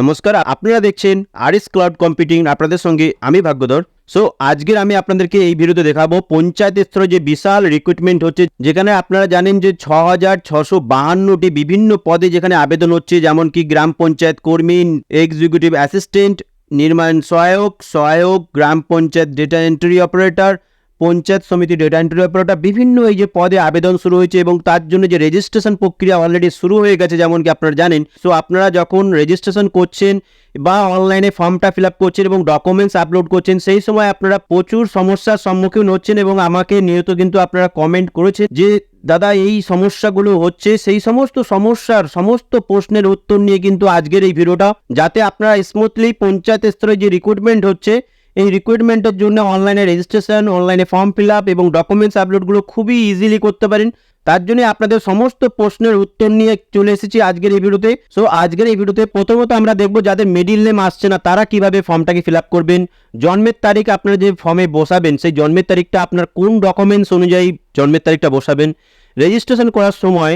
নমস্কার, আপনারা দেখছেন আরিস ক্লাউড কম্পিউটিং আপনাদের সঙ্গে আমি ভাগ্যধর। সো আজকের আমি আপনাদেরকে এই ভিডিওতে দেখাবো পঞ্চায়েত স্তরে যে বিশাল রিক্রুটমেন্ট হচ্ছে, যেখানে আপনারা জানেন যে ছ হাজার ছশো বাহান্নটি বিভিন্ন পদে যেখানে আবেদন হচ্ছে, যেমন কি গ্রাম পঞ্চায়েত কর্মী এক্সিকিউটিভ অ্যাসিস্ট্যান্ট নির্মাণ সহায়ক সহায়ক, গ্রাম panchayat data entry operator panchayat সমিতি ডেটা এন্ট্রি অপারেটর বিভিন্ন এই যে পদে আবেদন শুরু হয়েছে এবং তার জন্য যে রেজিস্ট্রেশন প্রক্রিয়া অলরেডি শুরু হয়ে গেছে যেমন কি আপনারা জানেন। সো আপনারা যখন রেজিস্ট্রেশন করছেন বা অনলাইনে ফর্মটা ফিল আপ করছেন এবং ডকুমেন্টস আপলোড করছেন, সেই সময় আপনারা প্রচুর সমস্যার সম্মুখীন হচ্ছেন এবং আমাকে নিয়ত কিন্তু আপনারা কমেন্ট করেছেন যে, দাদা, এই সমস্যাগুলো হচ্ছে। সেই সমস্ত সমস্যার সমস্ত প্রশ্নের উত্তর নিয়ে কিন্তু আজকের এই ভিডিওটা। যাতে আপনারা স্মুথলি পঞ্চায়েত স্তরে যে রিক্রুটমেন্ট হচ্ছে এই রিক্রুটমেন্টের জন্য অনলাইনে রেজিস্ট্রেশন অনলাইনে ফর্ম ফিল আপ এবং ডকুমেন্টস আপলোডগুলো খুবই ইজিলি করতে পারেন। তার জন্য আপনাদের সমস্ত প্রশ্নের উত্তর নিয়ে চলে এসেছি আজকের এই ভিডিওতে সো আজকের এই ভিডিওতে প্রথমত আমরা দেখব যাদের মিডিল নেম আসছে না, তারা কীভাবে ফর্মটাকে ফিল করবেন। জন্মের তারিখ আপনারা যে ফর্মে বসাবেন, সেই জন্মের তারিখটা আপনার কোন ডকুমেন্টস অনুযায়ী জন্মের তারিখটা বসাবেন। রেজিস্ট্রেশন করার সময়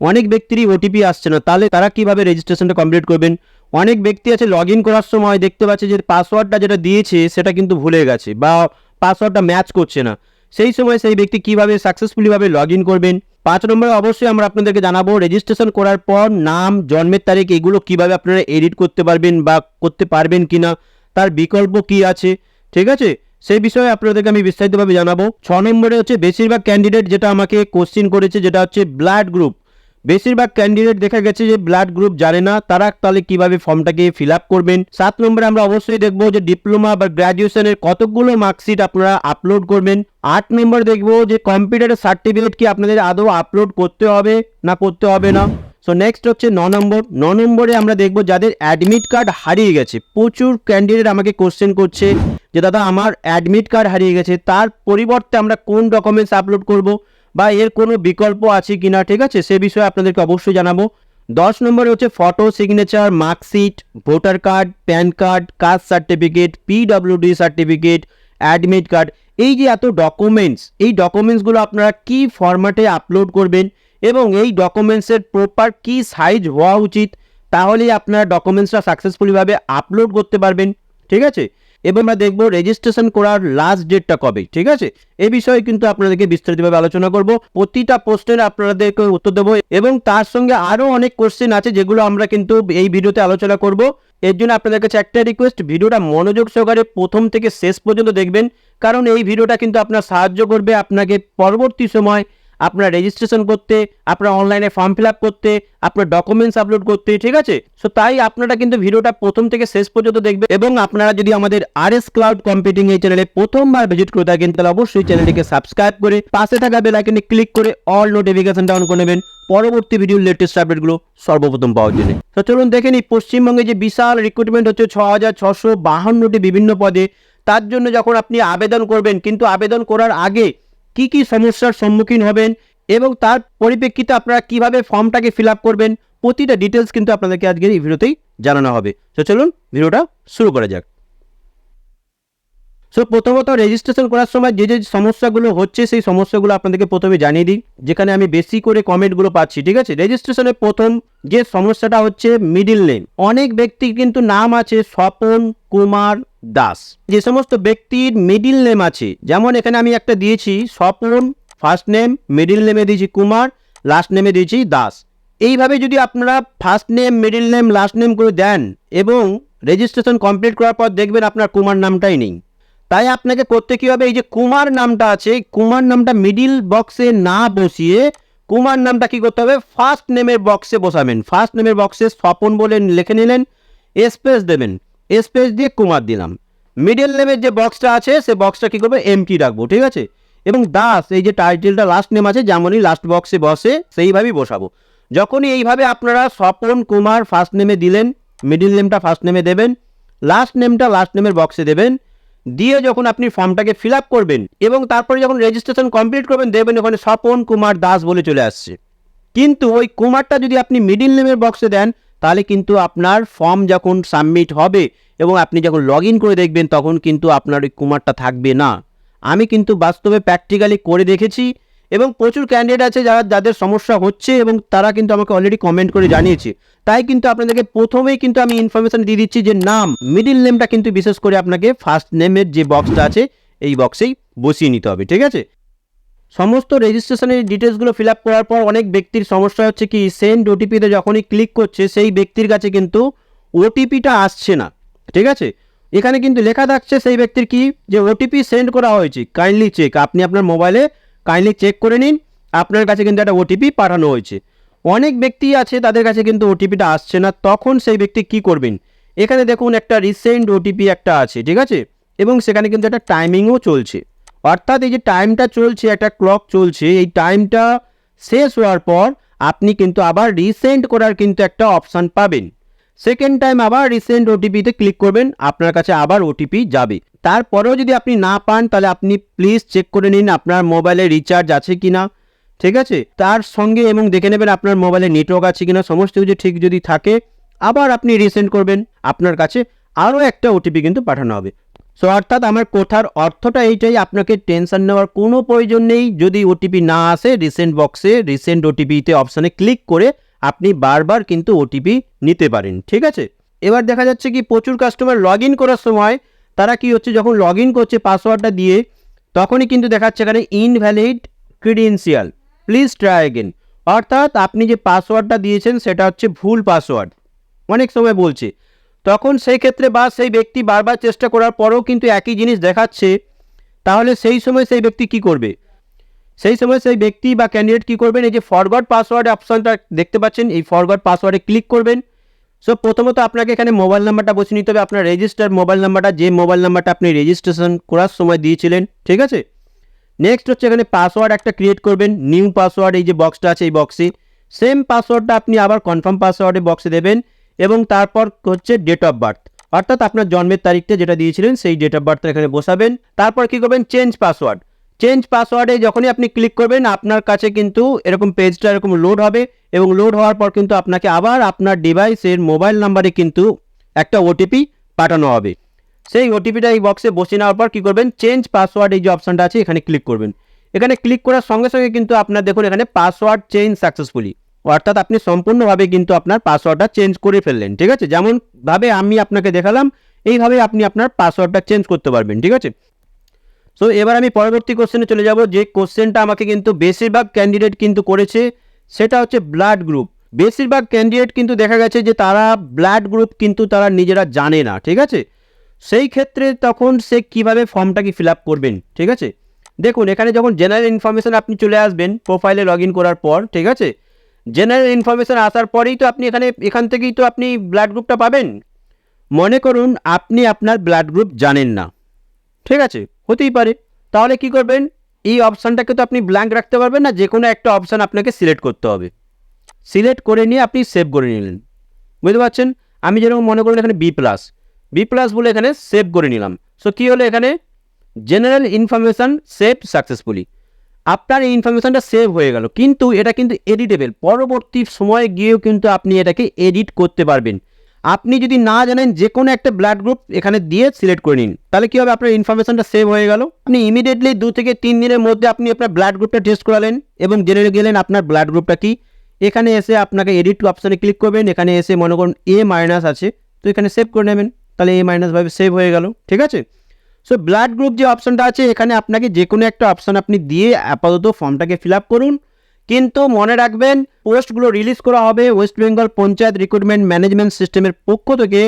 অনেক ব্যক্তিরই ওটিপি আসছে না, তাহলে তারা কীভাবে রেজিস্ট্রেশনটা কমপ্লিট করবেন? অনেক ব্যক্তি আছে লগ ইন করার সময় দেখতে পাচ্ছে যে পাসওয়ার্ডটা যেটা দিয়েছে সেটা কিন্তু ভুলে গেছে বা পাসওয়ার্ডটা ম্যাচ করছে না। সেই সময় সেই ব্যক্তি কীভাবে সাকসেসফুলিভাবে লগ ইন করবেন? পাঁচ নম্বরে অবশ্যই আমরা আপনাদেরকে জানাব রেজিস্ট্রেশন করার পর নাম, জন্মের তারিখ এগুলো কীভাবে আপনারা এডিট করতে পারবেন বা করতে পারবেন কি না তার বিকল্প কি আছে, ঠিক আছে? সেই বিষয়ে আপনাদেরকে আমি বিস্তারিতভাবে জানাব। ছ নম্বরে হচ্ছে বেশিরভাগ ক্যান্ডিডেট যেটা আমাকে কোশ্চিন করেছে, যেটা হচ্ছে ব্লাড গ্রুপ বেশিরভাগ ক্যান্ডিডেট দেখা গেছে যে ব্লাড গ্রুপ জানে না, তারা তাহলে কীভাবে ফর্মটাকে ফিল আপ করবেন? সাত নম্বরে আমরা অবশ্যই দেখব যে ডিপ্লোমা বা গ্র্যাজুয়েশনের কতগুলো মার্কশিট আপনারা আপলোড করবেন। আট নম্বর দেখব যে কম্পিউটারের সার্টিফিকেট কি আপনাদের আদৌ আপলোড করতে হবে না করতে হবে না? সো নেক্সট হচ্ছে ন নম্বর। ন নম্বরে আমরা দেখব যাদের অ্যাডমিট কার্ড হারিয়ে গেছে। প্রচুর ক্যান্ডিডেট আমাকে কোশ্চেন করছে যে, দাদা, আমার অ্যাডমিট কার্ড হারিয়ে গেছে, তার পরিবর্তে আমরা কোন ডকুমেন্টস আপলোড করব? বা এর কোনো বিকল্প আছে কি না ঠিক আছে? সে বিষয়ে আপনাদেরকে অবশ্যই জানাব। দশ নম্বরে হচ্ছে photo signature marksheet voter card PAN card caste certificate PWD certificate admit card এই যে এত ডকুমেন্টস এই ডকুমেন্টসগুলো আপনারা কি ফরম্যাটে আপলোড করবেন এবং এই ডকুমেন্টসের প্রপার কি সাইজ হওয়া উচিত, তাহলেই আপনারা ডকুমেন্টসটা সাকসেসফুলিভাবে আপলোড করতে পারবেন, ঠিক আছে? এবং আমরা দেখব রেজিস্ট্রেশন করার লাস্ট ডেটটা কবে, ঠিক আছে? এই বিষয়ে কিন্তু আপনাদেরকে বিস্তারিতভাবে আলোচনা করব। প্রতিটা প্রশ্নের আপনাদেরকে উত্তর দেবো এবং তার সঙ্গে আরও অনেক কোশ্চেন আছে যেগুলো আমরা কিন্তু এই ভিডিওতে আলোচনা করব। এর জন্য আপনাদের কাছে একটা রিকোয়েস্ট ভিডিওটা মনোযোগ সহকারে প্রথম থেকে শেষ পর্যন্ত দেখবেন। কারণ এই ভিডিওটা কিন্তু আপনার সাহায্য করবে আপনাকে পরবর্তী সময় আপনার রেজিস্ট্রেশন করতে, আপনার অনলাইনে ফর্ম ফিল আপ করতে, আপনার ডকুমেন্টস আপলোড করতে, ঠিক আছে? সো তাই আপনারা কিন্তু ভিডিওটা প্রথম থেকে শেষ পর্যন্ত দেখবে এবং আপনারা যদি আমাদের আর এস ক্লাউড কম্পিউটিং এই চ্যানেলে প্রথমবার ভিজিট করে থাকেন, তাহলে অবশ্যই চ্যানেলটিকে সাবস্ক্রাইব করে পাশে থাকা বেল আইকনে ক্লিক করে অল নোটিফিকেশন ডাউন করে নেবেন। পরবর্তী ভিডিওর লেটেস্ট আপডেটগুলো সর্বপ্রথম পাওয়ার জন্য। তো চলুন দেখে নিই, পশ্চিমবঙ্গে যে বিশাল রিক্রুটমেন্ট হচ্ছে ছ হাজার ছশো বাহান্নটি বিভিন্ন পদে। তার জন্য যখন আপনি আবেদন করবেন, কিন্তু আবেদন করার আগে কি কি সমস্যার সম্মুখীন হবেন এবং তার পরিপ্রেক্ষিতে আপনারা কীভাবে ফর্মটাকে ফিল আপ করবেন, প্রতিটা ডিটেলস কিন্তু আপনাদেরকে আজকের এই ভিডিওতেই জানানো হবে। তো চলুন, ভিডিওটা শুরু করা যাক। সো প্রথমত রেজিস্ট্রেশন করার সময় যে যে সমস্যাগুলো হচ্ছে, সেই সমস্যাগুলো আপনাদেরকে প্রথমে জানিয়ে দিই, যেখানে আমি বেশি করে কমেন্টগুলো পাচ্ছি, ঠিক আছে? রেজিস্ট্রেশনের প্রথম যে সমস্যাটা হচ্ছে মিডিল নেম অনেক ব্যক্তির কিন্তু নাম আছে স্বপন কুমার দাস। যে সমস্ত ব্যক্তির মিডিল নেম আছে, যেমন এখানে আমি একটা দিয়েছি, স্বপন ফার্স্ট নেম মিডিল নেমে দিয়েছি কুমার লাস্ট নেমে দিয়েছি দাস। এইভাবে যদি আপনারা first name middle name last name করে দেন, এবং রেজিস্ট্রেশন কমপ্লিট করার পর দেখবেন আপনার কুমার নামটাই নেই। তাই আপনাকে করতে কী হবে? এই যে কুমার নামটা আছে কুমার নামটা মিডিল বক্সে না বসিয়ে কুমার নামটা কি করতে হবে? ফার্স্ট নেমের বক্সে বসাবেন। ফার্স্ট নেমের বক্সে স্বপন বলে লিখে নিলেন স্পেস দেবেন। স্পেস দিয়ে কুমার দিলাম। মিডল নেমের যে বক্সটা আছে, সে বক্সটা কী করবে? এমটি রাখব, ঠিক আছে? এবং দাস এই যে টাইটেলটা লাস্ট নেম আছে, যেমনই লাস্ট বক্সে বসে, সেইভাবেই বসাবো। যখনই এইভাবে আপনারা স্বপন, কুমার ফার্স্ট নেমে দিলেন মিডিল নেমটা ফার্স্ট নেমে দেবেন লাস্ট নেমটা লাস্ট নেমের বক্সে দেবেন দিয়ে যখন আপনি ফর্মটাকে ফিল আপ করবেন এবং তারপরে যখন রেজিস্ট্রেশন কমপ্লিট করবেন, দেখবেন ওখানে স্বপন কুমার দাস বলে চলে আসছে। কিন্তু ওই কুমারটা যদি আপনি মিডিল নেমের বক্সে দেন, তাহলে কিন্তু আপনার ফর্ম যখন সাবমিট হবে এবং আপনি যখন লগ করে দেখবেন, তখন কিন্তু আপনার ওই কুমারটা থাকবে না। আমি কিন্তু বাস্তবে প্র্যাকটিক্যালি করে দেখেছি। এবং প্রচুর ক্যান্ডিডেট আছে যারা, যাদের সমস্যা হচ্ছে এবং তারা কিন্তু আমাকে অলরেডি কমেন্ট করে জানিয়েছে। তাই কিন্তু আপনাদেরকে প্রথমেই কিন্তু আমি ইনফরমেশন দিয়ে দিচ্ছি যে নাম মিডিল নেমটা কিন্তু বিশেষ করে আপনাকে ফার্স্ট নেমের যে বক্সটা আছে, এই বক্সেই বসিয়ে নিতে হবে, ঠিক আছে? সমস্ত রেজিস্ট্রেশনের ডিটেলসগুলো ফিল আপ করার পর অনেক ব্যক্তির সমস্যা হচ্ছে কি সেন্ড ওটিপিতে যখনই ক্লিক করছে, সেই ব্যক্তির কাছে কিন্তু ওটিপিটা আসছে না, ঠিক আছে? এখানে কিন্তু লেখা থাকছে সেই ব্যক্তির কি, যে ওটিপি সেন্ড করা হয়েছে কাইন্ডলি চেক আপনি আপনার মোবাইলে কাইন্ডলি চেক করে নিন, আপনার কাছে কিন্তু একটা ওটিপি পাঠানো হয়েছে। অনেক ব্যক্তি আছে, তাদের কাছে কিন্তু ওটিপিটা আসছে না, তখন সেই ব্যক্তি কি করবেন? এখানে দেখুন একটা রিসেন্ট ওটিপি একটা আছে, ঠিক আছে? এবং সেখানে কিন্তু একটা টাইমিংও চলছে। অর্থাৎ এই যে টাইমটা চলছে, একটা ক্লক চলছে, এই টাইমটা শেষ হওয়ার পর আপনি কিন্তু আবার রিসেন্ট করার কিন্তু একটা অপশান পাবেন। সেকেন্ড টাইম আবার রিসেন্ট ওটিপিতে ক্লিক করবেন, আপনার কাছে আবার ওটিপি যাবে। তারপরেও যদি আপনি না পান, তাহলে আপনি প্লিজ চেক করে নিন আপনার মোবাইলে রিচার্জ আছে কি না ঠিক আছে? তার সঙ্গে এবং দেখে নেবেন আপনার মোবাইলে নেটওয়ার্ক আছে কিনা। সমস্ত কিছু ঠিক যদি থাকে, আবার আপনি রিসেন্ড করবেন, আপনার কাছে আরও একটা ওটিপি কিন্তু পাঠানো হবে। সো অর্থাৎ আমার কোথার অর্থটা এইটাই, আপনাকে টেনশন নেওয়ার কোনো প্রয়োজন নেই। যদি ওটিপি না আসে রিসেন্ট বক্সে রিসেন্ট ওটিপিতে অপশানে ক্লিক করে আপনি বারবার কিন্তু ওটিপি নিতে পারেন, ঠিক আছে? এবার দেখা যাচ্ছে কি প্রচুর কাস্টমার লগ করার সময় তারা কি হচ্ছে, যখন লগ করছে পাসওয়ার্ডটা দিয়ে, তখনই কিন্তু দেখাচ্ছে এখানে invalid credential please try again অর্থাৎ আপনি যে পাসওয়ার্ডটা দিয়েছেন সেটা হচ্ছে ভুল পাসওয়ার্ড অনেক সময় বলছে। তখন সেই ক্ষেত্রে বা সেই ব্যক্তি বারবার চেষ্টা করার পরেও কিন্তু একই জিনিস দেখাচ্ছে, তাহলে সেই সময় সেই ব্যক্তি কি করবে? সেই সময় সেই ব্যক্তি বা ক্যান্ডিডেট কি করবেন? এই যে ফরগড পাসওয়ার্ড অপশনটা দেখতে পাচ্ছেন, এই ফরগড পাসওয়ার্ডে ক্লিক করবেন। সো প্রথমত আপনাকে এখানে মোবাইল নাম্বারটা বসে নিতে হবে। আপনার রেজিস্টার মোবাইল নাম্বারটা যে মোবাইল নাম্বারটা আপনি রেজিস্ট্রেশন করার সময় দিয়েছিলেন, ঠিক আছে? নেক্সট হচ্ছে এখানে পাসওয়ার্ড একটা ক্রিয়েট করবেন। নিউ পাসওয়ার্ড এই যে বক্সটা আছে, এই বক্সে সেম পাসওয়ার্ডটা আপনি আবার কনফার্ম পাসওয়ার্ডে বক্সে দেবেন এবং তারপর হচ্ছে ডেট অফ বার্থ অর্থাৎ আপনার জন্মের তারিখটা যেটা দিয়েছিলেন, সেই ডেট অফ বার্থটা এখানে বসাবেন। তারপর কি করবেন? চেঞ্জ পাসওয়ার্ড চেঞ্জ পাসওয়ার্ডে যখনই আপনি ক্লিক করবেন, আপনার কাছে কিন্তু এরকম পেজটা এরকম লোড হবে এবং লোড হওয়ার পর কিন্তু আপনাকে আবার আপনার ডিভাইসের মোবাইল নাম্বারে কিন্তু একটা ওটিপি পাঠানো হবে। সেই ওটিপিটা এই বক্সে বসিয়ে নেওয়ার পর কী করবেন? চেঞ্জ পাসওয়ার্ড এই যে অপশানটা আছে, এখানে ক্লিক করবেন। এখানে ক্লিক করার সঙ্গে সঙ্গে কিন্তু আপনার দেখুন, এখানে পাসওয়ার্ড চেঞ্জ সাকসেসফুলি অর্থাৎ আপনি সম্পূর্ণভাবে কিন্তু আপনার পাসওয়ার্ডটা চেঞ্জ করে ফেললেন, ঠিক আছে? যেমনভাবে আমি আপনাকে দেখালাম, এইভাবে আপনি আপনার পাসওয়ার্ডটা চেঞ্জ করতে পারবেন, ঠিক আছে? সো এবার আমি পরবর্তী কোশ্চেনে চলে যাব। যে কোশ্চেনটা আমাকে কিন্তু বেশিরভাগ ক্যান্ডিডেট কিন্তু করেছে, সেটা হচ্ছে ব্লাড গ্রুপ বেশিরভাগ ক্যান্ডিডেট কিন্তু দেখা গেছে যে তারা ব্লাড গ্রুপ কিন্তু তারা নিজেরা জানে না, ঠিক আছে? সেই ক্ষেত্রে তখন সে কীভাবে ফর্মটাকে ফিল আপ করবেন, ঠিক আছে? দেখুন, এখানে যখন জেনারেল ইনফরমেশান আপনি চলে আসবেন প্রোফাইলে লগ করার পর, ঠিক আছে? জেনারেল ইনফরমেশান আসার পরেই তো আপনি এখানে, এখান থেকেই তো আপনি ব্লাড গ্রুপটা পাবেন। মনে করুন, আপনি আপনার ব্লাড গ্রুপ জানেন না, ঠিক আছে? হতেই পারে। তাহলে কি করবেন? এই অপশানটাকে তো আপনি ব্ল্যাঙ্ক রাখতে পারবেন না যে কোনো একটা অপশান আপনাকে সিলেক্ট করতে হবে। সিলেক্ট করে নিয়ে আপনি সেভ করে নিলেন। বুঝতে পারছেন? আমি যেরকম মনে করুন এখানে বি প্লাস বি প্লাস বলে এখানে সেভ করে নিলাম। সো কী হলো এখানে? জেনারেল ইনফরমেশান সেভ সাকসেসফুলি আপনার এই ইনফরমেশানটা সেভ হয়ে গেল। কিন্তু এটা কিন্তু এডিটেবল পরবর্তী সময়ে গিয়েও কিন্তু আপনি এটাকে এডিট করতে পারবেন। আপনি যদি না জানেন যে কোনো একটা ব্লাড গ্রুপ এখানে দিয়ে সিলেক্ট করে নিন, তাহলে কী হবে? আপনার ইনফরমেশনটা সেভ হয়ে গেল। আপনি ইমিডিয়েটলি দু থেকে তিন দিনের মধ্যে আপনি আপনার ব্লাড গ্রুপটা টেস্ট করালেন এবং জেনে গেলেন আপনার ব্লাড গ্রুপটা কি। এখানে এসে আপনাকে এডিট টু অপশানে ক্লিক করবেন, এখানে এসে মনে করুন এ মাইনাস আছে, তো এখানে সেভ করে নেবেন, তাহলে এ মাইনাস ভাবে সেভ হয়ে গেল, ঠিক আছে? সো ব্লাড গ্রুপ যে অপশানটা আছে, এখানে আপনাকে যে কোনো একটা অপশান আপনি দিয়ে আপাতত ফর্মটাকে ফিল আপ করুন। কিন্তু মনে রাখবেন, পোস্টগুলো রিলিজ করা হবে West Bengal panchayat recruitment management সিস্টেমের পক্ষ থেকে।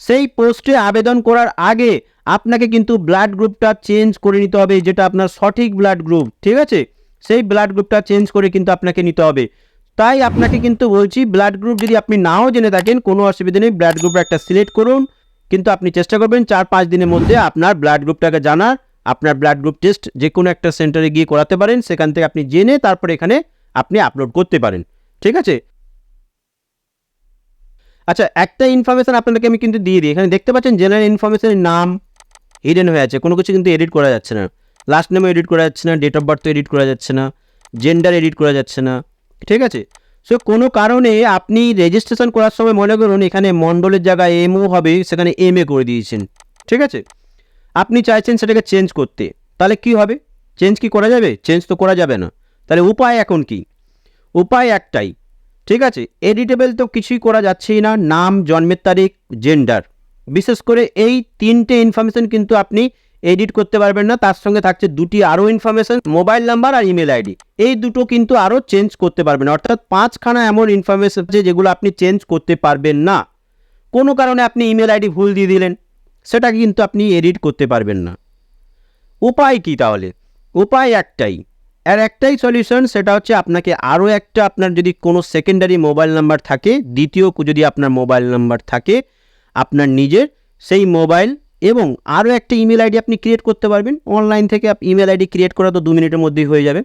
সেই পোস্টে আবেদন করার আগে আপনাকে কিন্তু ব্লাড গ্রুপটা চেঞ্জ করে নিতে হবে, যেটা আপনার সঠিক ব্লাড গ্রুপ, ঠিক আছে? সেই ব্লাড গ্রুপটা চেঞ্জ করে কিন্তু আপনাকে নিতে হবে। তাই আপনাকে কিন্তু বলছি, ব্লাড গ্রুপ যদি আপনি নাও জেনে থাকেন, কোনো অসুবিধা নেই, ব্লাড গ্রুপটা একটা সিলেক্ট করুন। কিন্তু আপনি চেষ্টা করবেন চার পাঁচ দিনের মধ্যে আপনার ব্লাড গ্রুপটাকে জানার, আপনার ব্লাড গ্রুপ টেস্ট যে কোনো একটা সেন্টারে গিয়ে করাতে পারেন, সেখান থেকে আপনি জেনে তারপর এখানে আপনি আপলোড করতে পারেন, ঠিক আছে? আচ্ছা একটা ইনফরমেশন আপনাদেরকে আমি কিন্তু দিয়ে দিই। এখানে দেখতে পাচ্ছেন জেনারেল ইনফরমেশনের নাম হিডেন হয়ে আছে। কোনো কিছু কিন্তু এডিট করা যাচ্ছে না। লাস্ট নেমও এডিট করা যাচ্ছে না ডেট অফ বার্থ এডিট করা যাচ্ছে না জেন্ডার এডিট করা যাচ্ছে না, ঠিক আছে? সো কোনো কারণে আপনি রেজিস্ট্রেশন করার সময় মনে করুন, এখানে মণ্ডলের জায়গায় এমও হবে, সেখানে এম এ করে দিয়েছেন, ঠিক আছে? আপনি চাইছেন সেটাকে চেঞ্জ করতে। তাহলে কি হবে? চেঞ্জ কি করা যাবে? চেঞ্জ তো করা যাবে না। তাহলে উপায় এখন কি? উপায় একটাই, ঠিক আছে? এডিটেবল তো কিছুই করা যাচ্ছেই না, নাম, জন্মের তারিখ জেন্ডার বিশেষ করে এই তিনটে ইনফরমেশন কিন্তু আপনি এডিট করতে পারবেন না, তার সঙ্গে থাকছে দুটি আরও ইনফরমেশন মোবাইল নাম্বার আর ইমেল আইডি এই দুটো কিন্তু আরও চেঞ্জ করতে পারবেন, অর্থাৎ পাঁচখানা এমন ইনফরমেশন আছে যেগুলো আপনি চেঞ্জ করতে পারবেন না। কোনো কারণে আপনি ইমেল আইডি ভুল দিয়ে দিলেন, সেটা কিন্তু আপনি এডিট করতে পারবেন না। উপায় কি তাহলে? উপায় একটাই আর একটাই সলিউশন সেটা হচ্ছে আপনাকে আরও একটা আপনার যদি কোনো সেকেন্ডারি মোবাইল নাম্বার থাকে, দ্বিতীয় যদি আপনার মোবাইল নাম্বার থাকে, আপনার নিজের সেই মোবাইল এবং আরও একটা ইমেল আইডি আপনি ক্রিয়েট করতে পারবেন। অনলাইন থেকে ইমেল আইডি ক্রিয়েট করা তো দু মিনিটের মধ্যেই হয়ে যাবে।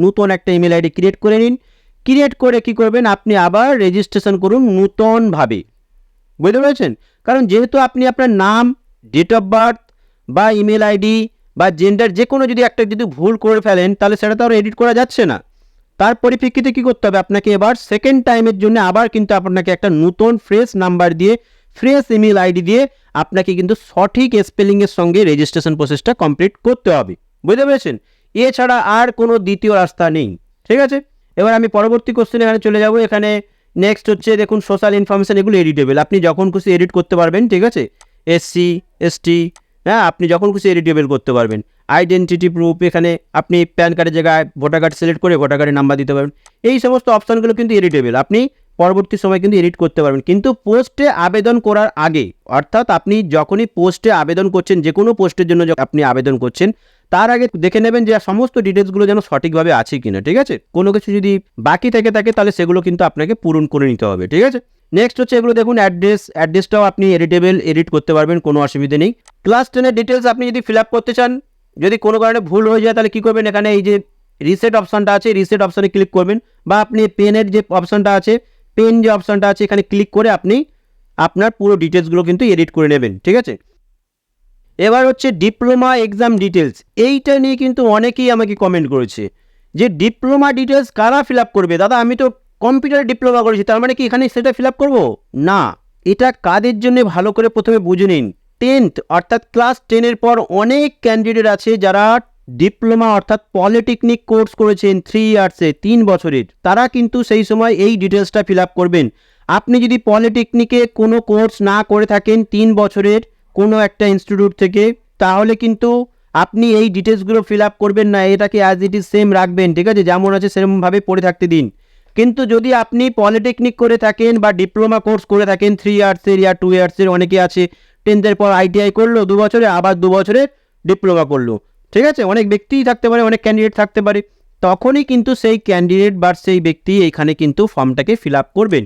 নতুন একটা ইমেল আইডি ক্রিয়েট করে নিন। ক্রিয়েট করে কি করবেন? আপনি আবার রেজিস্ট্রেশন করুন নূতনভাবে। বুঝতে পেরেছেন? কারণ যেহেতু আপনি আপনার নাম ডেট অফ বার্থ বা ইমেল আইডি বা জেন্ডার যে কোনো যদি একটা যদি ভুল করে ফেলেন, তাহলে সেটা তো আর এডিট করা যাচ্ছে না। তার পরিপ্রেক্ষিতে কী করতে হবে? আপনাকে এবার সেকেন্ড টাইমের জন্য আবার কিন্তু আপনাকে একটা নতুন ফ্রেশ নাম্বার দিয়ে ফ্রেশ ইমেল আইডি দিয়ে আপনাকে কিন্তু সঠিক স্পেলিংয়ের সঙ্গে রেজিস্ট্রেশন প্রসেসটা কমপ্লিট করতে হবে। বুঝতে পেরেছেন? এছাড়া আর কোনো দ্বিতীয় রাস্তা নেই। ঠিক আছে? এবার আমি পরবর্তী কোশ্চেন এখানে চলে যাব। এখানে নেক্সট হচ্ছে, দেখুন সোশ্যাল ইনফরমেশান এগুলো এডিটেবল আপনি যখন খুশি এডিট করতে পারবেন, ঠিক আছে? এসসি এসটি হ্যাঁ আপনি যখন খুশি এডিটেবল করতে পারবেন। আইডেন্টিটি প্রুফ এখানে আপনি প্যান কার্ডের জায়গায় ভোটার কার্ড সিলেক্ট করে ভোটার কার্ডের নাম্বার দিতে পারবেন। এই সমস্ত অপশানগুলো কিন্তু এডিটেবল আপনি পরবর্তী সময় কিন্তু এডিট করতে পারবেন। কিন্তু পোস্টে আবেদন করার আগে, অর্থাৎ আপনি যখনই পোস্টে আবেদন করছেন যে কোনো পোস্টের জন্য আপনি আবেদন করছেন তার আগে দেখে নেবেন যে সমস্ত ডিটেলসগুলো যেন সঠিকভাবে আছে কিনা, ঠিক আছে? কোনো কিছু যদি বাকি থেকে থাকে, তাহলে সেগুলো কিন্তু আপনাকে পূরণ করে নিতে হবে, ঠিক আছে? নেক্সট হচ্ছে এগুলো দেখুন অ্যাড্রেস অ্যাড্রেসটাও আপনি এডিটেবল এডিট করতে পারবেন, কোনো অসুবিধে নেই। ক্লাস টেনের ডিটেলস আপনি যদি ফিল আপ করতে চান, যদি কোনো কারণে ভুল হয়ে যায়, তাহলে কী করবেন? এখানে এই যে রিসেট অপশানটা আছে রিসেট অপশানে ক্লিক করবেন বা আপনি পেনের যে অপশানটা আছে পেন যে অপশানটা আছে, এখানে ক্লিক করে আপনি আপনার পুরো ডিটেলসগুলো কিন্তু এডিট করে নেবেন, ঠিক আছে? এবার হচ্ছে ডিপ্লোমা এক্সাম ডিটেলস এইটা নিয়ে কিন্তু অনেকেই আমাকে কমেন্ট করেছে যে ডিপ্লোমা ডিটেলস কারা ফিল আপ করবে? দাদা, আমি তো কম্পিউটারে ডিপ্লোমা করেছি, তার মানে কি এখানে সেটা ফিল আপ করব? না, এটা কাদের জন্য ভালো করে প্রথমে বুঝে নিন। টেন্থ অর্থাৎ ক্লাস টেনের পর অনেক ক্যান্ডিডেট আছে যারা ডিপ্লোমা অর্থাৎ পলিটেকনিক কোর্স করেছেন থ্রি ইয়ার্সে তিন বছরের, তারা কিন্তু সেই সময় এই ডিটেলসটা ফিল আপ করবেন। আপনি যদি পলিটেকনিকে কোনো কোর্স না করে থাকেন, তিন বছরের কোনো একটা ইনস্টিটিউট থেকে, তাহলে কিন্তু আপনি এই ডিটেলসগুলো ফিল আপ করবেন না, এটাকে অ্যাজ ইট ইজ সেম রাখবেন, ঠিক আছে? যেমন আছে, সেরকমভাবে পড়ে থাকতে দিন। কিন্তু যদি আপনি পলিটেকনিক করে থাকেন বা ডিপ্লোমা কোর্স করে থাকেন থ্রি ইয়ার্সের ইয়া টু ইয়ার্সের অনেকে আছে টেন্থের পর আইটিআই করল, দু বছরে, আবার দু বছরে ডিপ্লোমা করল, ঠিক আছে? অনেক ব্যক্তিই থাকতে পারে, অনেক ক্যান্ডিডেট থাকতে পারে। তখনই কিন্তু সেই ক্যান্ডিডেট বা সেই ব্যক্তি এখানে কিন্তু ফর্মটাকে ফিল আপ করবেন,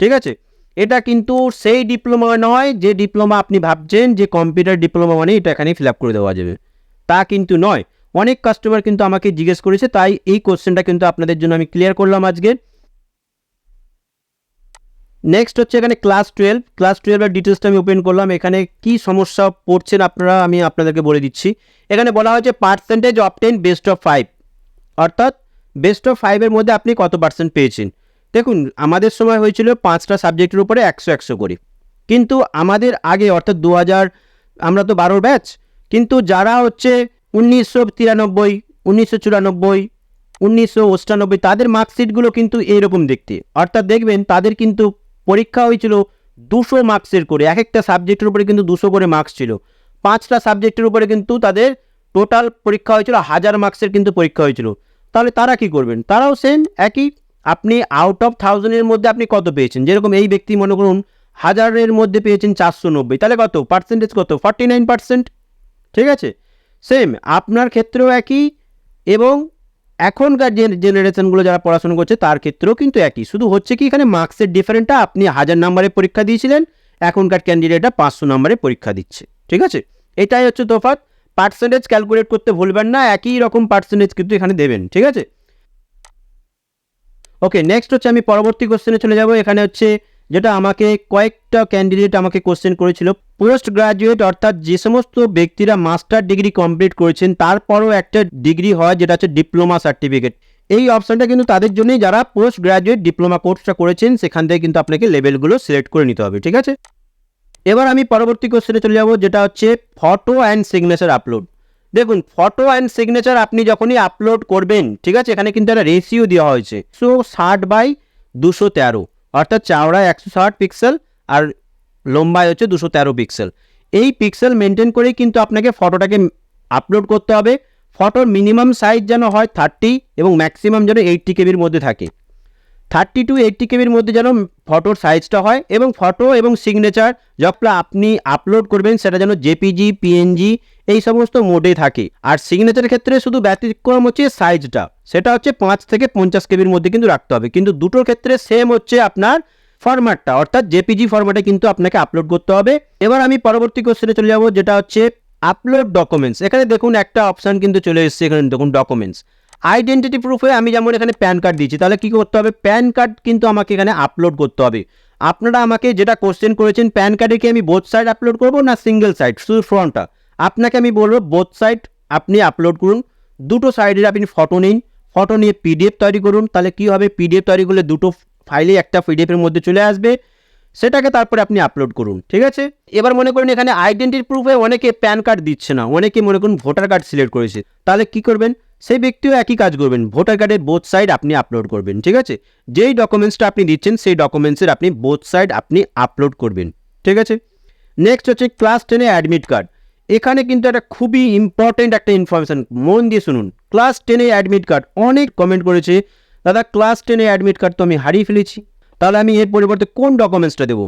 ঠিক আছে? এটা কিন্তু সেই ডিপ্লোমা নয় যে ডিপ্লোমা আপনি ভাবছেন যে কম্পিউটার ডিপ্লোমা মানে এটা এখানে ফিল করে দেওয়া যাবে। তা কিন্তু নয়। অনেক কাস্টমার কিন্তু আমাকে জিজ্ঞেস করেছে, তাই এই কোশ্চেনটা কিন্তু আপনাদের জন্য আমি ক্লিয়ার করলাম আজকে। নেক্সট হচ্ছে এখানে ক্লাস টুয়েলভ ক্লাস টুয়েলভের ডিটেলসটা আমি ওপেন করলাম। এখানে কি সমস্যা পড়ছেন আপনারা আমি আপনাদেরকে বলে দিচ্ছি। এখানে বলা হয়েছে percentage obtain best of five অর্থাৎ বেস্ট অফ ফাইভের মধ্যে আপনি কত পার্সেন্ট পেয়েছেন? দেখুন, আমাদের সময় হয়েছিল পাঁচটা সাবজেক্টের উপরে একশো একশো করে। কিন্তু আমাদের আগে, অর্থাৎ দু হাজার, আমরা তো বারোর ব্যাচ, কিন্তু যারা হচ্ছে উনিশশো তিরানব্বই, উনিশশো চুরানব্বই, উনিশশো অষ্টানব্বই, তাদের মার্কশিটগুলো কিন্তু এইরকম দেখতে। অর্থাৎ দেখবেন, তাদের কিন্তু পরীক্ষা হয়েছিল দুশো মার্কসের করে এক একটা সাবজেক্টের উপরে কিন্তু দুশো করে মার্কস ছিল। পাঁচটা সাবজেক্টের উপরে কিন্তু তাদের টোটাল পরীক্ষা হয়েছিল হাজার মার্কসের কিন্তু পরীক্ষা হয়েছিল। তাহলে তারা কি করবেন? তারাও সেম একই আপনি আউট অফ থাউজেন্ডের মধ্যে আপনি কত পেয়েছেন? যেরকম এই ব্যক্তি মনে করুন, হাজারের মধ্যে পেয়েছেন চারশো নব্বই। তাহলে কত? পার্সেন্টেজ কত? ফর্টি নাইন পার্সেন্ট ঠিক আছে? সেম আপনার ক্ষেত্রেও একই এবং এখনকার জেনারেশনগুলো যারা পড়াশোনা করছে, তার ক্ষেত্রেও কিন্তু একই। শুধু হচ্ছে কি, এখানে মার্কসের ডিফারেন্টটা আপনি হাজার নাম্বারে পরীক্ষা দিয়েছিলেন, এখনকার ক্যান্ডিডেটটা পাঁচশো নাম্বারে পরীক্ষা দিচ্ছে। ঠিক আছে? এটাই হচ্ছে তোফাত পার্সেন্টেজ ক্যালকুলেট করতে ভুলবেন না, একই রকম পার্সেন্টেজ কিন্তু এখানে দেবেন। ঠিক আছে? ওকে নেক্সট হচ্ছে আমি পরবর্তী কোশ্চেনে চলে যাব। এখানে হচ্ছে যেটা আমাকে কয়েকটা ক্যান্ডিডেট আমাকে কোশ্চেন করেছিল। পোস্ট গ্রাজুয়েট অর্থাৎ যে সমস্ত ব্যক্তিরা মাস্টার ডিগ্রি কমপ্লিট করেছেন, তারপরও একটা ডিগ্রি হয় যেটা হচ্ছে ডিপ্লোমা সার্টিফিকেট এই অপশানটা কিন্তু তাদের জন্যই যারা পোস্ট গ্রাজুয়েট ডিপ্লোমা কোর্সটা করেছেন, সেখান থেকে কিন্তু আপনাকে লেভেলগুলো সিলেক্ট করে নিতে হবে, ঠিক আছে? এবার আমি পরবর্তী কোশ্চেনে চলে যাব, যেটা হচ্ছে ফটো অ্যান্ড সিগনেচার আপলোড দেখুন ফটো অ্যান্ড সিগনেচার আপনি যখনই আপলোড করবেন, ঠিক আছে, এখানে কিন্তু একটা রেশিও দেওয়া হয়েছে। সো ষাট বাই দুশো তেরো, অর্থাৎ চাওড়ায় একশো ষাট পিক্সেল আর লম্বায় হচ্ছে দুশো তেরো পিক্সেল এই পিক্সেল মেনটেন করেই কিন্তু আপনাকে ফটোটাকে আপলোড করতে হবে। ফটোর মিনিমাম সাইজ যেন হয় থার্টি এবং ম্যাক্সিমাম যেন এইটটি কেবির মধ্যে থাকে। থার্টি টু এইটটি কেবির মধ্যে যেন ফটোর সাইজটা হয় এবং ফটো এবং সিগনেচার যখন আপনি আপলোড করবেন সেটা যেন জেপিজি, পিএনজি এই সমস্ত মোডে থাকে। আর সিগনেচারের ক্ষেত্রে শুধু ব্যতিক্রম হচ্ছে সাইজটা। সেটা হচ্ছে পাঁচ থেকে পঞ্চাশ কেবির মধ্যে কিন্তু রাখতে হবে। কিন্তু দুটোর ক্ষেত্রে সেম হচ্ছে আপনার ফরম্যাটটা অর্থাৎ জেপিজি ফরম্যাটে কিন্তু আপনাকে আপলোড করতে হবে। এবার আমি পরবর্তী কোশ্চেনে চলে যাব, যেটা হচ্ছে আপলোড ডকুমেন্টস এখানে দেখুন একটা অপশান কিন্তু চলে এসেছে। এখানে দেখুন ডকুমেন্টস আইডেন্টিটি প্রুফে আমি যেমন এখানে প্যান কার্ড দিয়েছি, তাহলে কী করতে হবে? প্যান কার্ড কিন্তু আমাকে এখানে আপলোড করতে হবে। আপনারা আমাকে যেটা কোশ্চেন করেছেন প্যান কার্ডে কি আমি বোথ সাইড আপলোড করব না সিঙ্গেল সাইড শুধু ফ্রন্টটা আপনাকে আমি বলব বোথ সাইড আপনি আপলোড করুন। দুটো সাইডের আপনি ফটো নিন ফটো নিয়ে পিডিএফ তৈরি করুন, তাহলে কী হবে? পিডিএফ তৈরি করলে দুটো ফাইলে একটা পিডিএফের মধ্যে চলে আসবে। সেটাকে তারপরে আপনি আপলোড করুন, ঠিক আছে? এবার মনে করুন এখানে আইডেন্টি প্রুফে অনেকে প্যান কার্ড দিচ্ছে না, অনেকে মনে করুন ভোটার কার্ড সিলেক্ট করেছে। তাহলে কি করবেন? সেই ব্যক্তিও একই কাজ করবেন। ভোটার কার্ডের বোথ সাইড আপনি আপলোড করবেন, ঠিক আছে? যেই ডকুমেন্টসটা আপনি দিচ্ছেন, সেই ডকুমেন্টসের আপনি বোথ সাইড আপনি আপলোড করবেন, ঠিক আছে? নেক্সট হচ্ছে ক্লাস টেনে অ্যাডমিট কার্ড এখানে কিন্তু একটা খুবই ইম্পর্টেন্ট একটা ইনফরমেশান মন দিয়ে শুনুন। ক্লাস টেনে অ্যাডমিট কার্ড অনেক কমেন্ট করেছে, দাদা ক্লাস টেনে অ্যাডমিট কার্ড তো আমি হারিয়ে ফেলেছি, তাহলে আমি এর পরিবর্তে কোন ডকুমেন্টসটা দেবো?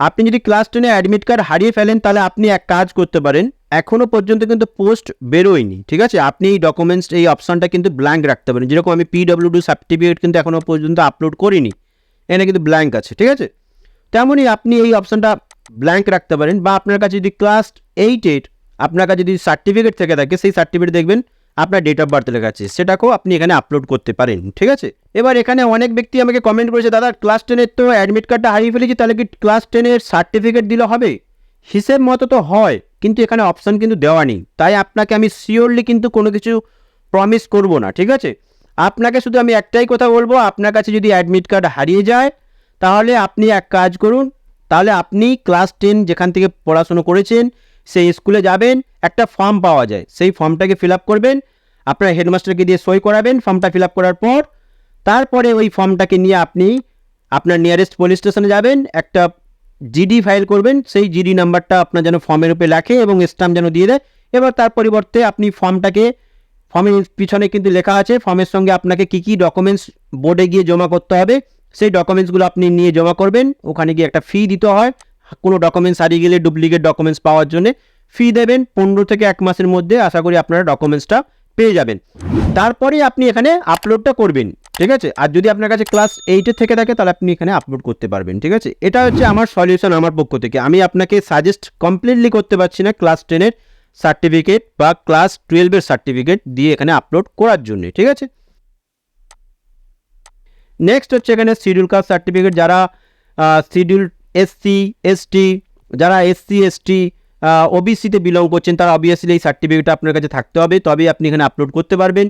আপনি যদি ক্লাস টেনে অ্যাডমিট কার্ড হারিয়ে ফেলেন, তাহলে আপনি এক কাজ করতে পারেন এখনও পর্যন্ত কিন্তু পোস্ট বেরোয়নি, ঠিক আছে? আপনি এই ডকুমেন্টস এই অপশানটা কিন্তু ব্ল্যাঙ্ক রাখতে পারেন। যেরকম আমি পিডব্লিউডি সার্টিফিকেট কিন্তু এখনও পর্যন্ত আপলোড করিনি, এখানে কিন্তু ব্ল্যাঙ্ক আছে, ঠিক আছে? তেমনই আপনি এই অপশানটা ব্ল্যাঙ্ক রাখতে পারেন বা আপনার কাছে যদি ক্লাস এইট এইট আপনার কাছে যদি সার্টিফিকেট থেকে থাকে, সেই সার্টিফিকেট দেখবেন, আপনার ডেট অফ বার্থ লেখা আছে, সেটাকেও আপনি এখানে আপলোড করতে পারেন, ঠিক আছে? এবার এখানে অনেক ব্যক্তি আমাকে কমেন্ট করেছে, দাদা ক্লাস টেনের তো অ্যাডমিট কার্ডটা হারিয়ে ফেলেছি, তাহলে কি ক্লাস টেনের সার্টিফিকেট দিলে হবে? হিসেব মতো তো হয় কিন্তু এখানে অপশান কিন্তু দেওয়া নেই। তাই আপনাকে আমি শিওরলি কিন্তু কোনো কিছু প্রমিস করব না, ঠিক আছে? আপনাকে শুধু আমি একটাই কথা বলব, আপনার কাছে যদি অ্যাডমিট কার্ড হারিয়ে যায়, তাহলে আপনি এক কাজ করুন, তাহলে আপনি ক্লাস টেন যেখান থেকে পড়াশুনো করেছেন, সেই স্কুলে যাবেন, একটা ফর্ম পাওয়া যায়। সেই ফর্মটাকে ফিল আপ করবেন, আপনার হেডমাস্টারকে দিয়ে সই করাবেন ফর্মটা ফিল আপ করার পর, তারপরে ওই ফর্মটাকে নিয়ে আপনি আপনার নিয়ারেস্ট পুলিশ স্টেশনে যাবেন, একটা জিডি ফাইল করবেন, সেই জিডি নাম্বারটা আপনার যেন ফর্মের উপরে লেখে এবং স্ট্যাম্প যেন দিয়ে দেয়। এবার তার পরিবর্তে আপনি ফর্মটাকে ফর্মের পিছনে কিন্তু লেখা আছে ফর্মের সঙ্গে আপনাকে কী কী ডকুমেন্টস বোর্ডে গিয়ে জমা করতে হবে, সেই ডকুমেন্টসগুলো আপনি নিয়ে জমা করবেন। ওখানে গিয়ে একটা ফি দিতে হয়, কোনো ডকুমেন্টস হারিয়ে গেলে ডুপ্লিকেট ডকুমেন্টস পাওয়ার জন্য। ফি দেবেন পনেরো থেকে এক মাসের মধ্যে, আশা করি আপনারা ডকুমেন্টসটা পেয়ে যাবেন। তারপরে আপনি এখানে আপলোডটা করবেন। ঠিক আছে? আর যদি আপনার কাছে ক্লাস এইটের থেকে থাকে, তাহলে আপনি এখানে আপলোড করতে পারবেন, ঠিক আছে? এটা হচ্ছে আমার সলিউশন আমার পক্ষ থেকে। আমি আপনাকে সাজেস্ট কমপ্লিটলি করতে পারছি না ক্লাস টেনের সার্টিফিকেট বা ক্লাস টুয়েলভের সার্টিফিকেট দিয়ে এখানে আপলোড করার জন্য, ঠিক আছে? নেক্সট হচ্ছে এখানে শিডিউল কাস্ট সার্টিফিকেট যারা শিডিউল এসসি এসটি যারা এসসি এসটি ওবিসিতে বিলং করছেন, তারা অবভিয়াসলি এই সার্টিফিকেটটা আপনার কাছে থাকতে হবে। তবেই আপনি এখানে আপলোড করতে পারবেন।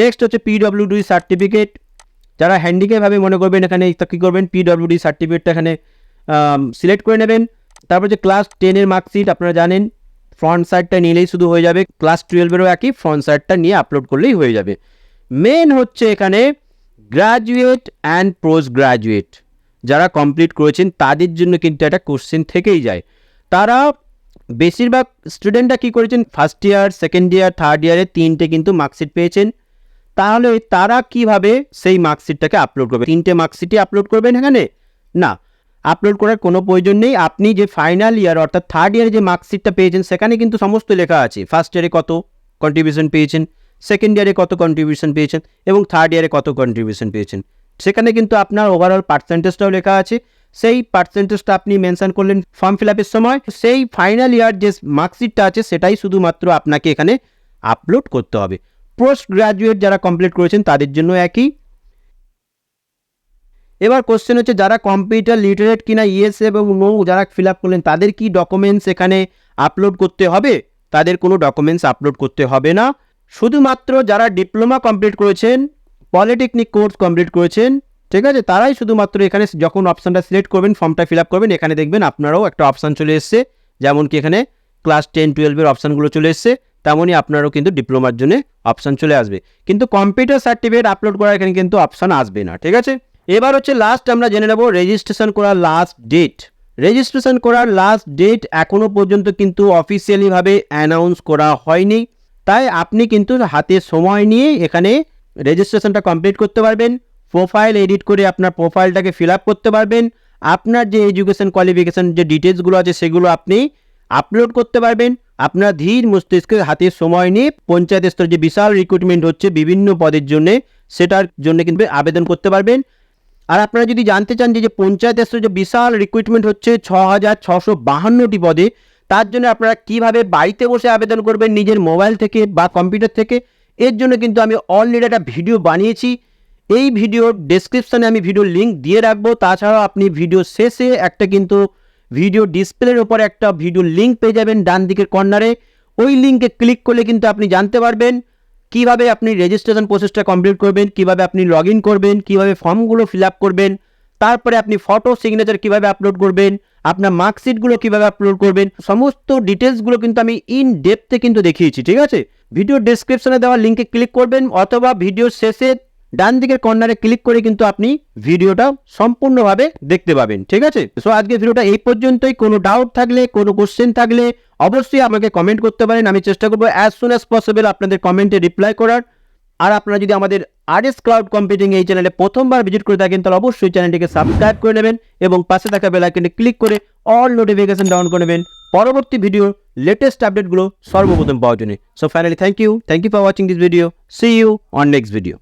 নেক্সট হচ্ছে পিডব্লিউডি সার্টিফিকেট যারা হ্যান্ডিক্যাপভাবে মনে করবেন এখানে কী করবেন? পিডব্লিউডি সার্টিফিকেটটা এখানে সিলেক্ট করে নেবেন। তারপর যে ক্লাস টেনের মার্কশিট আপনারা জানেন ফ্রন্ট সাইডটা নিলেই শুধু হয়ে যাবে। ক্লাস টুয়েলভেরও একই ফ্রন্ট সাইডটা নিয়ে আপলোড করলেই হয়ে যাবে। মেন হচ্ছে এখানে গ্র্যাজুয়েট অ্যান্ড পোস্ট গ্র্যাজুয়েট যারা কমপ্লিট করেছেন, তাদের জন্য কিন্তু একটা কোশ্চেন থেকেই যায়। তারা বেশিরভাগ স্টুডেন্টরা কী করেছেন? First year second year third ইয়ারে তিনটে কিন্তু মার্কশিট পেয়েছেন। তাহলে তারা কীভাবে সেই মার্কশিটটাকে আপলোড করবে? তিনটে মার্কশিটই আপলোড করবেন এখানে? না আপলোড করার কোনো প্রয়োজন নেই। আপনি যে ফাইনাল ইয়ার অর্থাৎ থার্ড ইয়ারে যে মার্কশিটটা পেয়েছেন, সেখানে কিন্তু সমস্ত লেখা আছে। ফার্স্ট ইয়ারে কত কন্ট্রিবিউশন পেয়েছেন সেকেন্ড ইয়ারে কত কন্ট্রিবিউশন পেয়েছেন, এবং থার্ড ইয়ারে কত কন্ট্রিবিউশন পেয়েছেন। সেখানে কিন্তু আপনার ওভারঅল পার্সেন্টেজটাও লেখা আছে। সেই পার্সেন্টেজটা আপনি মেনশন করলেন ফর্ম ফিল আপের সময়। সেই ফাইনাল ইয়ার যে মার্কশিটটা আছে, সেটাই শুধুমাত্র আপনাকে এখানে আপলোড করতে হবে। পোস্ট গ্রাজুয়েট যারা কমপ্লিট করেছেন, তাদের জন্য একই। এবার কোশ্চেন হচ্ছে, যারা কম্পিউটার লিটারেট কিনা ইয়েস এবং নো যারা ফিল আপ করলেন, তাদের কি ডকুমেন্টস এখানে আপলোড করতে হবে? তাদের কোনো ডকুমেন্টস আপলোড করতে হবে না। শুধুমাত্র যারা ডিপ্লোমা কমপ্লিট করেছেন পলিটেকনিক কোর্স কমপ্লিট করেছেন, ঠিক আছে? তারাই শুধুমাত্র এখানে যখন অপশানটা সিলেক্ট করবেন ফর্মটা ফিল আপ করবেন, এখানে দেখবেন আপনারাও একটা অপশান চলে এসছে। যেমন কি এখানে ক্লাস টেন টুয়েলভের অপশানগুলো চলে এসছে। তেমনই আপনারও কিন্তু ডিপ্লোমার জন্য অপশান চলে আসবে। কিন্তু কম্পিউটার সার্টিফিকেট আপলোড করার এখানে কিন্তু অপশান আসবে না, ঠিক আছে? এবার হচ্ছে লাস্ট আমরা জেনে নেব রেজিস্ট্রেশন করার লাস্ট ডেট রেজিস্ট্রেশন করার লাস্ট ডেট এখনও পর্যন্ত কিন্তু অফিসিয়ালিভাবে অ্যানাউন্স করা হয়নি। তাই আপনি কিন্তু হাতে সময় নিয়ে এখানে রেজিস্ট্রেশনটা কমপ্লিট করতে পারবেন। প্রোফাইল এডিট করে আপনার প্রোফাইলটাকে ফিল আপ করতে পারবেন। আপনার যে এডুকেশন কোয়ালিফিকেশন যে ডিটেলসগুলো আছে সেগুলো আপনি আপলোড করতে পারবেন। আপনার ধীর মস্তিষ্কের হাতে সময় নিয়ে পঞ্চায়েত স্তরে যে বিশাল রিক্রুটমেন্ট হচ্ছে বিভিন্ন পদের জন্য, সেটার জন্য কিন্তু আবেদন করতে পারবেন। আর আপনারা যদি জানতে চান যে পঞ্চায়েত স্তরে যে বিশাল রিক্রুটমেন্ট হচ্ছে ছ হাজার ছশো বাহান্নটি পদে, তার জন্য আপনারা কীভাবে বাড়িতে বসে আবেদন করবেন নিজের মোবাইল থেকে বা কম্পিউটার থেকে, এর জন্য কিন্তু আমি অলরেডি একটা ভিডিও বানিয়েছি। এই ভিডিওর ডেসক্রিপশানে আমি ভিডিও লিঙ্ক দিয়ে রাখব। তাছাড়াও আপনি ভিডিও শেষে একটা কিন্তু ভিডিও ডিসপ্লের ওপর একটা ভিডিও লিঙ্ক পেয়ে যাবেন ডান দিকের কর্নারে ওই লিঙ্কে ক্লিক করলে কিন্তু আপনি জানতে পারবেন কীভাবে আপনি রেজিস্ট্রেশন প্রসেসটা কমপ্লিট করবেন, কীভাবে আপনি লগ করবেন, কীভাবে ফর্মগুলো ফিল করবেন, তারপরে আপনি ফটো সিগনেচার কীভাবে আপলোড করবেন, আপনার মার্কশিটগুলো কীভাবে আপলোড করবেন, সমস্ত ডিটেলসগুলো কিন্তু আমি ইন ডেপথে কিন্তু দেখিয়েছি, ঠিক আছে? ভিডিও ডেসক্রিপশনে দেওয়া লিঙ্কে ক্লিক করবেন, অথবা ভিডিও শেষে ডান দিকের কর্নারে ক্লিক করে কিন্তু আপনি ভিডিওটা সম্পূর্ণভাবে দেখতে পাবেন, ঠিক আছে? সো আজকে ভিডিওটা এই পর্যন্তই। কোনো ডাউট থাকলে, কোনো কোশ্চেন থাকলে অবশ্যই আমাকে কমেন্ট করতে পারেন। আমি চেষ্টা করব অ্যাজ সুন অ্যাজ পসিবল আপনাদের কমেন্টে রিপ্লাই করার। আর আপনারা যদি আমাদের আরএস ক্লাউড কম্পিউটিং এই চ্যানেলে প্রথমবার ভিজিট করে থাকেন, তাহলে অবশ্যই চ্যানেলটিকে সাবস্ক্রাইব করে নেবেন এবং পাশে থাকা বেল আইকনে ক্লিক করে অল নোটিফিকেশন ডাউন করে নেবেন। পরবর্তী ভিডিও লেটেস্ট আপডেটগুলো সর্বপ্রথম পাওয়ার জন্য। So finally thank you thank you for watching this video see you on next video